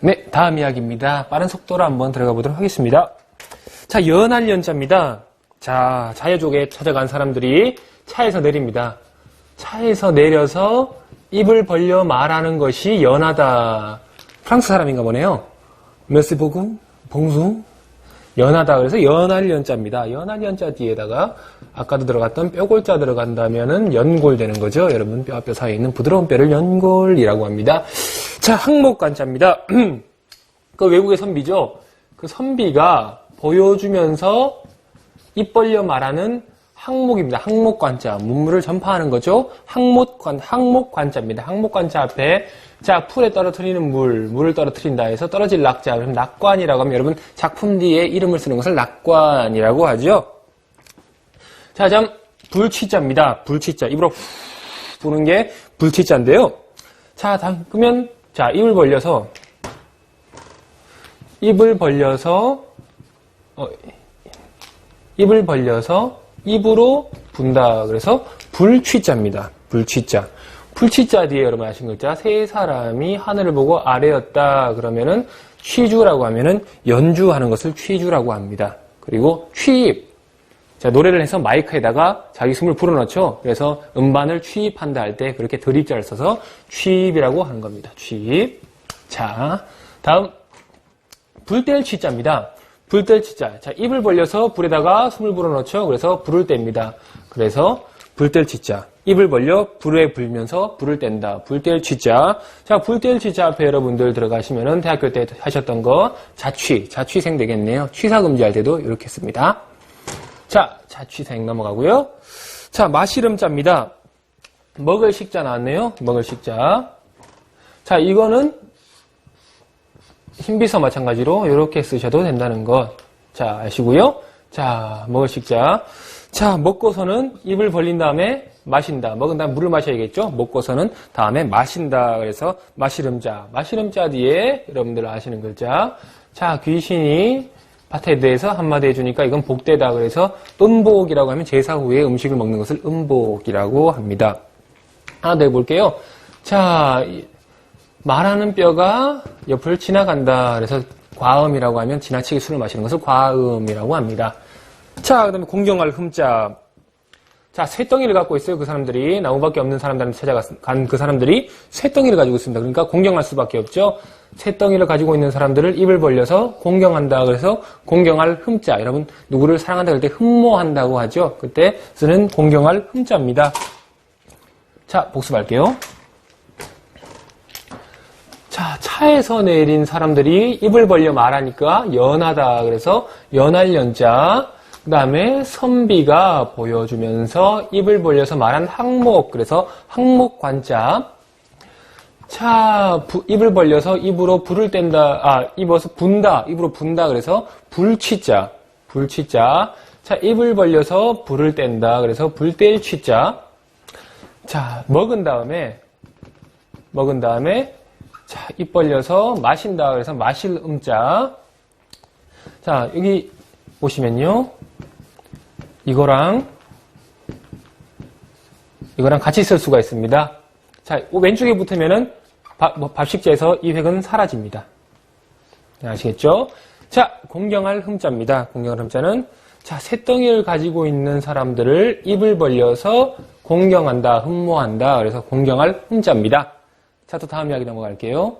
네, 다음 이야기입니다. 빠른 속도로 한번 들어가 보도록 하겠습니다. 자, 연할 연자입니다. 자, 자유족에 찾아간 사람들이 차에서 내립니다. 차에서 내려서 입을 벌려 말하는 것이 연하다. 프랑스 사람인가 보네요. 메스 보금, 봉숭, 연하다. 그래서 연할 연자입니다. 연할 연자 뒤에다가 아까도 들어갔던 뼈골자 들어간다면은 연골 되는 거죠. 여러분 뼈와 뼈 사이에 있는 부드러운 뼈를 연골이라고 합니다. 자, 항목 관자입니다. 그 외국의 선비죠. 그 선비가 보여주면서 입 벌려 말하는 항목입니다. 항목 관자. 문물을 전파하는 거죠. 항목 관, 항목 관자입니다. 항목 관자 앞에 자, 풀에 떨어뜨리는 물, 물을 떨어뜨린다 해서 떨어질 낙자. 그럼 낙관이라고 하면 여러분 작품 뒤에 이름을 쓰는 것을 낙관이라고 하죠. 자, 다음 불치자입니다. 불치자. 입으로 후 부는 게 불치자인데요. 자, 다음 그러면 자, 입을 벌려서 입을 벌려서 어, 입을 벌려서 입으로 분다. 그래서 불취자입니다. 불취자. 불취자 뒤에 여러분 아신 글자 세 사람이 하늘을 보고 아래였다. 그러면은 취주라고 하면은 연주하는 것을 취주라고 합니다. 그리고 취입. 자, 노래를 해서 마이크에다가 자기 숨을 불어넣죠. 그래서 음반을 취입한다 할 때 그렇게 드립자를 써서 취입이라고 하는 겁니다. 취입. 자, 다음 불뗄 취자입니다. 불뗄 취자. 자, 입을 벌려서 불에다가 숨을 불어넣죠. 그래서 불을 뗍니다. 그래서 불뗄 취자. 입을 벌려 불에 불면서 불을 뗀다. 불뗄 취자. 자, 불뗄 취자 앞에 여러분들 들어가시면은 대학교 때 하셨던 거 자취, 자취생 되겠네요. 취사 금지할 때도 이렇게 씁니다. 자, 자취생 넘어가고요. 자, 마시름자입니다. 먹을 식자 나왔네요. 먹을 식자. 자, 이거는 흰비서 마찬가지로 이렇게 쓰셔도 된다는 것. 자, 아시고요. 자, 먹을 식자. 자, 먹고서는 입을 벌린 다음에 마신다. 먹은 다음 물을 마셔야겠죠? 먹고서는 다음에 마신다. 그래서 마시름자. 마시름자 뒤에 여러분들 아시는 글자. 자, 귀신이 밭에 대해서 한마디 해주니까 이건 복되다. 그래서 음복이라고 하면 제사 후에 음식을 먹는 것을 음복이라고 합니다. 하나 더 해볼게요. 자, 이- 말하는 뼈가 옆을 지나간다. 그래서 과음이라고 하면 지나치게 술을 마시는 것을 과음이라고 합니다. 자, 그 다음에 공경할 흠자. 자, 쇠덩이를 갖고 있어요. 그 사람들이. 나무밖에 없는 사람들한테 찾아간 그 사람들이 쇠덩이를 가지고 있습니다. 그러니까 공경할 수밖에 없죠. 쇠덩이를 가지고 있는 사람들을 입을 벌려서 공경한다. 그래서 공경할 흠자. 여러분, 누구를 사랑한다 그럴 때 흠모한다고 하죠. 그때 쓰는 공경할 흠자입니다. 자, 복습할게요. 자, 차에서 내린 사람들이 입을 벌려 말하니까 연하다. 그래서 연할 연자. 그 다음에 선비가 보여주면서 입을 벌려서 말한 항목. 그래서 항목 관자. 자, 부- 입을 벌려서 입으로 불을 뗀다. 아, 입어서 분다. 입으로 분다. 그래서 불취자. 불취자. 자, 입을 벌려서 불을 뗀다. 그래서 불뗄 취자. 자, 먹은 다음에 먹은 다음에 자, 입 벌려서 마신다. 그래서 마실 음자. 자, 여기 보시면요. 이거랑 이거랑 같이 쓸 수가 있습니다. 자, 왼쪽에 붙으면은 밥, 뭐 밥식자에서 이 획은 사라집니다. 네, 아시겠죠? 자, 공경할 흠자입니다. 공경할 흠자는 자, 새덩이를 가지고 있는 사람들을 입을 벌려서 공경한다, 흠모한다. 그래서 공경할 흠자입니다. 자, 또 다음 이야기 넘어갈게요.